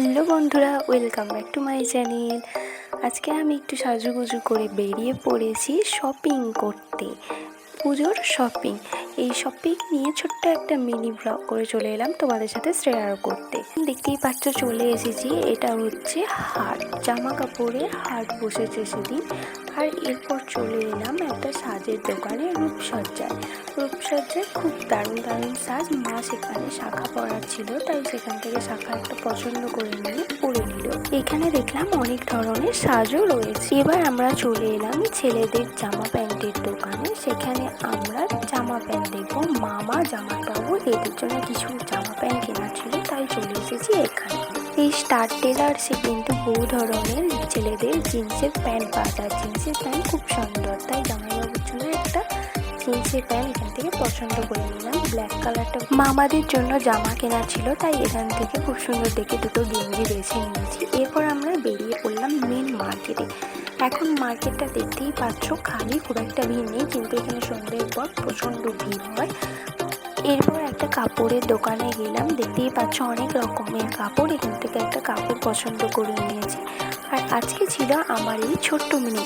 Hello বন্ধুরা, welcome back to my channel. আজকে আমি একটু সাজুগুজু করে বেরিয়ে পড়েছি শপিং করতে। পুজোর শপিং এই শপিং নিয়ে ছোট্ট একটা মিনি ব্লগ করে চলে এলাম তোমাদের সাথে শেয়ার করতে। দেখতেই পাচ্ছ, চলে এসেছি। এটা হচ্ছে হাট। জামা কাপড়ের হাট বসেছে সেদিন। আর এরপর চলে এলাম একটা সাজের দোকানে রূপসজ্জায়। রূপসজ্জায় খুব দারুণ দারুণ সাজ। মা সেখানে শাখা পরা ছিল, তাই সেখান থেকে শাখা একটা পছন্দ করে নিয়ে এখানে দেখলাম অনেক ধরনের সাজও রয়েছে। এবার আমরা চলে এলাম ছেলেদের জামা প্যান্টের দোকানে। সেখানে আমরা জামা প্যান্ট দেখব। মামা জামা পাবো এদের জন্য কিছু জামা প্যান্ট কেনা ছিল, তাই চলে এসেছি এখানে। এই স্টার টেলার্সে কিন্তু বহু ধরনের ছেলেদের জিন্সের প্যান্ট যায়। জিন্সের প্যান্ট খুব সুন্দর, তাই জামাইবাবুর জন্য একটা জিন্সের প্যান্ট এখান থেকে পছন্দ করে নিলাম। ব্ল্যাক কালারটা মামাদের জন্য জামা কেনা ছিল, তাই এখান থেকে খুব সুন্দর দেখে দুটো গেঞ্জি বেছে নিয়েছি। এরপর আমরা বেরিয়ে পড়লাম মেন মার্কেটে এখন মার্কেটটা দেখতেই পাচ্ছ, খালি খুব একটা ভিড় নেই, কিন্তু এখানে সন্ধ্যের পর প্রচণ্ড ভিড় হয়। এরপর একটা কাপড়ের দোকানে গেলাম, দেখতেই পাচ্ছ অনেক রকমের কাপড়, এখান থেকে একটা কাপড় পছন্দ করে নিয়েছি। আর আজকে ছিল আমার এই ছোট্ট মিনি